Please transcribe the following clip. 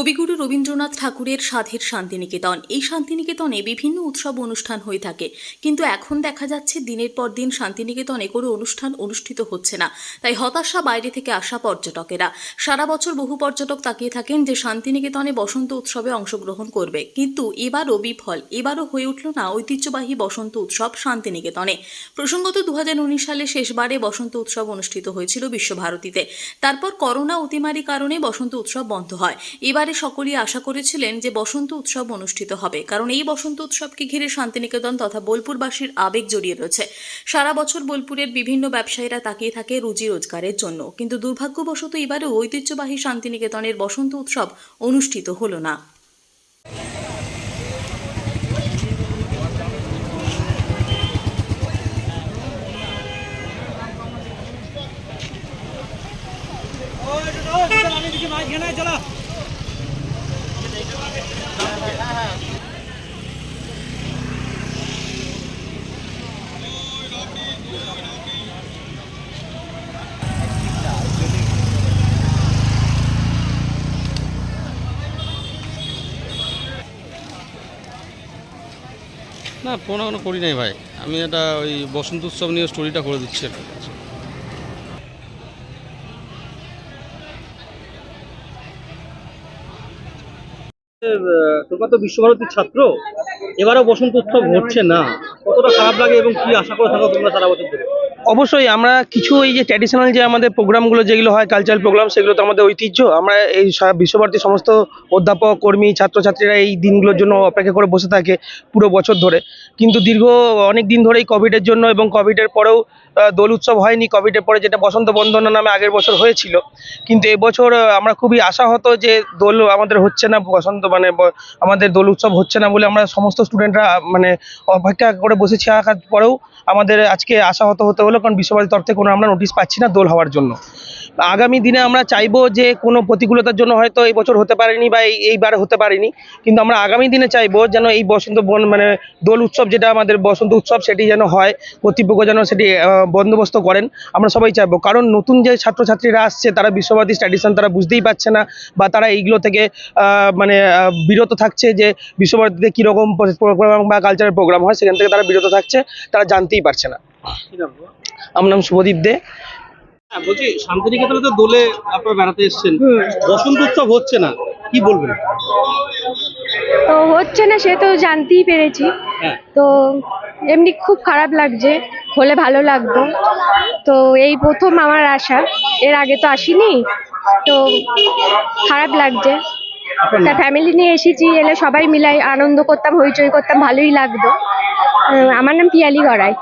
রবীন্দ্রনাথ ঠাকুরের সাধের শান্তিনিকেতন। এই শান্তিনিকেতনে বিভিন্ন উৎসব অনুষ্ঠান হয়ে থাকে। কিন্তু এখন দেখা যাচ্ছে দিনের পর দিন শান্তিনিকেতনে কোনো অনুষ্ঠান অনুষ্ঠিত হচ্ছে না। তাই হতাশা বাইরে থেকে আসা পর্যটকেরা। সারা বছর বহু পর্যটক তাকিয়ে থাকেন যে শান্তিনিকেতনে বসন্ত উৎসবে অংশগ্রহণ করবে। কিন্তু এবারও বিফল। এবারও হয়ে উঠল না ঐতিহ্যবাহী বসন্ত উৎসব শান্তিনিকেতনে। প্রসঙ্গত দু হাজার উনিশ সালে শেষবারে বসন্ত উৎসব অনুষ্ঠিত হয়েছিল বিশ্বভারতীতে। তারপর করোনা অতিমারি কারণে বসন্ত উৎসব বন্ধ হয়। এবারে সকলেই আশা করেছিলেন যে বসন্ত উৎসব অনুষ্ঠিত হবে। কারণ এই বসন্ত উৎসবকে ঘিরে শান্তিনিকেতন তথা বোলপুরবাসীর আবেগ জড়িয়ে রয়েছে। সারা বছর বোলপুরের বিভিন্ন ব্যবসায়ীরা তাকিয়ে থাকে রুজি রোজগারের জন্য। কিন্তু দুর্ভাগ্যবশত এবারেও ঐতিহ্যবাহী শান্তিনিকেতনের বসন্ত উৎসব অনুষ্ঠিত হলো না। না, কোনো কোনো করি নাই ভাই। আমি এটা ওই বসন্ত উৎসব নিয়ে স্টোরিটা করে দিচ্ছি তোমরা তো বিশ্বভারতীর ছাত্র, এবারও বসন্ত উৎসব হচ্ছে না। কতটা খারাপ লাগে এবং কি আশা করে থাকো তোমরা সারা বছর ধরে? অবশ্যই আমরা কিছু এই যে ট্র্যাডিশনাল যে আমাদের প্রোগ্রামগুলো যেগুলো হয় কালচারাল প্রোগ্রাম সেগুলো তো আমাদের ঐতিহ্য। আমরা এই বিশ্বভারতী সমস্ত অধ্যাপক, কর্মী, ছাত্রছাত্রীরা এই দিনগুলোর জন্য অপেক্ষা করে বসে থাকে পুরো বছর ধরে। কিন্তু দীর্ঘ অনেক দিন ধরেই কোভিডের জন্য এবং কোভিডের পরেও দোল উৎসব হয়নি। কোভিডের পরে যেটা বসন্ত বন্দনা নামে আগের বছর হয়েছিল। কিন্তু এবছর আমরা খুবই আশাহত যে দোল আমাদের হচ্ছে না, বসন্ত মানে আমাদের দোল উৎসব হচ্ছে না বলে আমরা সমস্ত স্টুডেন্টরা মানে অপেক্ষা করে বসেছি। থাকার পরেও আমাদের আজকে আশাহত হতে হলো কারণ বিশ্বভারতীর তরফ থেকে কোনো আমরা নোটিশ পাচ্ছি না দোল হওয়ার জন্য। আগামী দিনে আমরা চাইব যে কোনো প্রতিকূলতার জন্য হয়তো এই বছর হতে পারেনি বা এই এইবার হতে পারেনি। কিন্তু আমরা আগামী দিনে চাইব যেন এই বসন্ত বন মানে দোল উৎসব যেটা আমাদের বসন্ত উৎসব সেটি যেন হয় কর্তৃপক্ষ যেন সেটি বন্দোবস্ত করেন। আমরা সবাই চাইব। কারণ নতুন যে ছাত্রছাত্রীরা আসছে তারা বিশ্বভারতী ট্র্যাডিশন তারা বুঝতেই পারছে না বা তারা এইগুলো থেকে মানে বিরত থাকছে যে বিশ্বভারতীতে কীরকম প্রোগ্রাম বা কালচারাল প্রোগ্রাম হয় সেখান থেকে তারা বিরত থাকছে তারা জানতেই পারছে না? আমার নাম শুভদীপ দে। বলছি শান্তিনিকেতনে তো দোলে আপনারা বেড়াতে এসেছেন। বসন্ত উৎসব হচ্ছে না কি বলবেন? তো হচ্ছে না সে তো জানতেই পেরেছি। হ্যাঁ। তো এমনি খুব খারাপ লাগছে হলে ভালো লাগতো। তো এই প্রথম আমার আসা এর আগে তো আসিনি। তো খারাপ লাগছে। তা ফ্যামিলি নিয়ে এসেছি এলে সবাই মিলাই আনন্দ করতাম হইচই করতাম ভালোই লাগতো। আমার নাম পিয়ালি গড়াই।